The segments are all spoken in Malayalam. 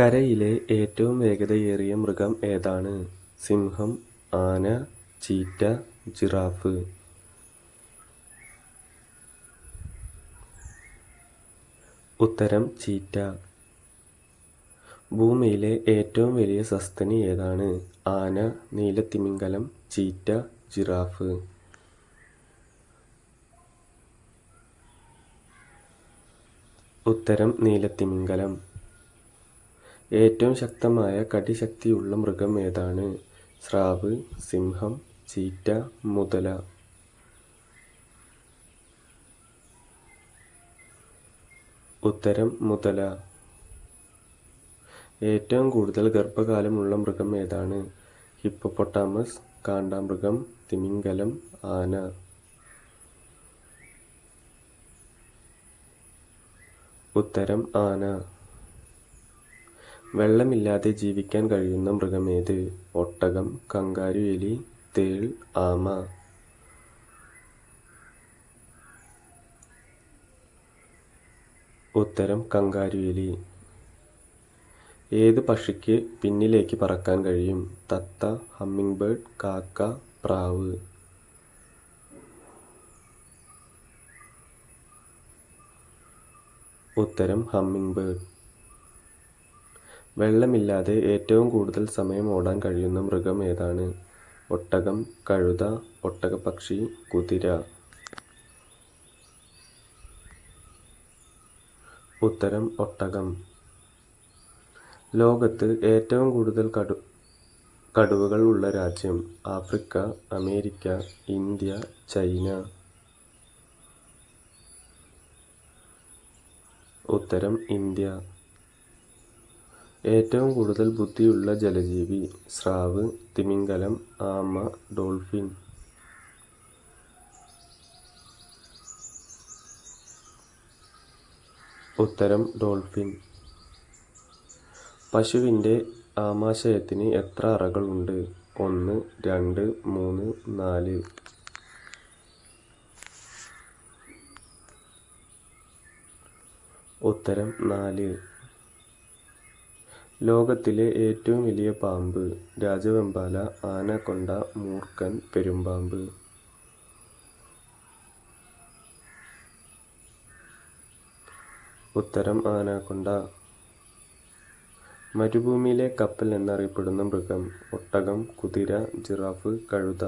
കരയിലെ ഏറ്റവും വേഗതയേറിയ മൃഗം ഏതാണ്? സിംഹം ആന ചീറ്റ ജിറാഫ്. ഉത്തരം ചീറ്റ. ഭൂമിയിലെ ഏറ്റവും വലിയ സസ്തനി ഏതാണ്? ആന നീലത്തിമിംഗലം ചീറ്റ ജിറാഫ്. ഉത്തരം നീലത്തിമിംഗലം. ഏറ്റവും ശക്തമായ കടിശക്തിയുള്ള മൃഗം ഏതാണ്? സ്രാവ് സിംഹം ചീറ്റ മുതല. ഉത്തരം മുതല. ഏറ്റവും കൂടുതൽ ഗർഭകാലമുള്ള മൃഗം ഏതാണ്? ഹിപ്പോപ്പൊട്ടാമസ് കാണ്ടാമൃഗം തിമിംഗലം ആന. ഉത്തരം ആന. വെള്ളമില്ലാതെ ജീവിക്കാൻ കഴിയുന്ന മൃഗമേത്? ഒട്ടകം കങ്കാരു എലി തേൾ ആമ. ഉത്തരം കങ്കാരു എലി. ഏത് പക്ഷിക്ക് പിന്നിലേക്ക് പറക്കാൻ കഴിയും? തത്ത ഹമ്മിങ് ബേർഡ് കാക്ക പ്രാവ്. ഉത്തരം ഹമ്മിങ് ബേർഡ് വെള്ളമില്ലാതെ ഏറ്റവും കൂടുതൽ സമയം ഓടാൻ കഴിയുന്ന മൃഗം ഏതാണ്? ഒട്ടകം കഴുത ഒട്ടകപ്പക്ഷി കുതിര. ഉത്തരം ഒട്ടകം. ലോകത്ത് ഏറ്റവും കൂടുതൽ കടു കടുവകൾ ഉള്ള രാജ്യം ആഫ്രിക്ക അമേരിക്ക ഇന്ത്യ ചൈന. ഉത്തരം ഇന്ത്യ. ഏറ്റവും കൂടുതൽ ബുദ്ധിയുള്ള ജലജീവി സ്രാവ് തിമിംഗലം ആമ ഡോൾഫിൻ. ഉത്തരം ഡോൾഫിൻ. പശുവിന്റെ ആമാശയത്തിന് എത്ര അറകളുണ്ട്? ഒന്ന് രണ്ട് മൂന്ന് നാല്. ഉത്തരം നാല്. ലോകത്തിലെ ഏറ്റവും വലിയ പാമ്പ് രാജവെമ്പാല ആനക്കൊണ്ട മൂർഖൻ പെരുമ്പാമ്പ്. ഉത്തരം ആനാക്കൊണ്ട മരുഭൂമിയിലെ കപ്പൽ എന്നറിയപ്പെടുന്ന മൃഗം ഒട്ടകം കുതിര ജിറാഫ് കഴുത.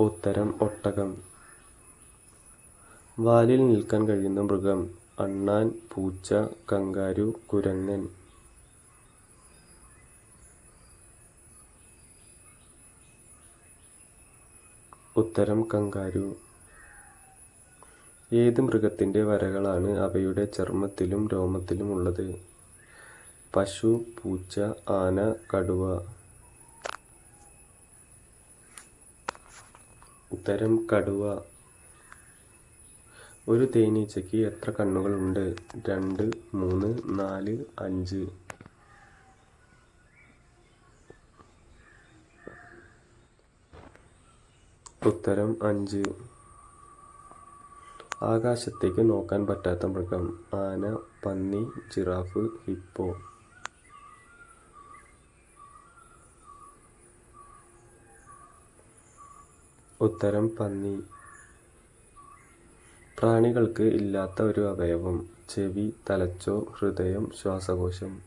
ഉത്തരം ഒട്ടകം. വാലിൽ നിൽക്കാൻ കഴിയുന്ന മൃഗം അണ്ണാൻ പൂച്ച കങ്കാരു കുരങ്ങൻ. ഉത്തരം കങ്കാരു. ഏത് മൃഗത്തിന്റെ വരകളാണ് അവയുടെ ചർമ്മത്തിലും രോമത്തിലും ഉള്ളത്? പശു പൂച്ച ആന കടുവ. ഉത്തരം കടുവ. ഒരു തേനീച്ചയ്ക്ക് എത്ര കണ്ണുകളുണ്ട്? രണ്ട് മൂന്ന് നാല് അഞ്ച്. ഉത്തരം അഞ്ച്. ആകാശത്തേക്ക് നോക്കാൻ പറ്റാത്ത മൃഗം. ആന പന്നി ജിറാഫ് ഹിപ്പോ. ഉത്തരം പന്നി. പ്രാണികൾക്ക് ഇല്ലാത്ത ഒരു അവയവം ചെവി തലച്ചോർ ഹൃദയം ശ്വാസകോശം.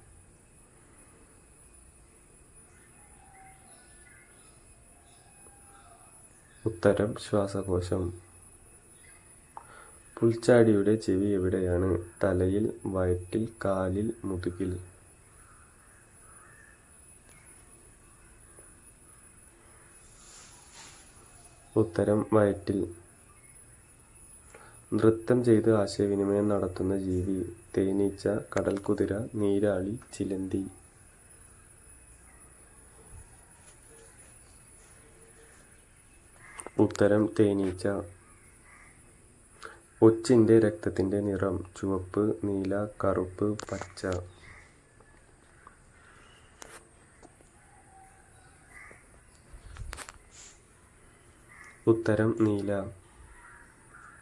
ഉത്തരം ശ്വാസകോശം. പുൽച്ചാടിയുടെ ചെവി എവിടെയാണ്? തലയിൽ വയറ്റിൽ കാലിൽ മുതുകിൽ. ഉത്തരം വയറ്റിൽ. നൃത്തം ചെയ്ത് ആശയവിനിമയം നടത്തുന്ന ജീവി തേനീച്ച കടൽക്കുതിര നീരാളി ചിലന്തി. ഉത്തരം തേനീച്ച. ഒച്ചിന്റെ രക്തത്തിന്റെ നിറം ചുവപ്പ് നീല കറുപ്പ് പച്ച. ഉത്തരം നീല.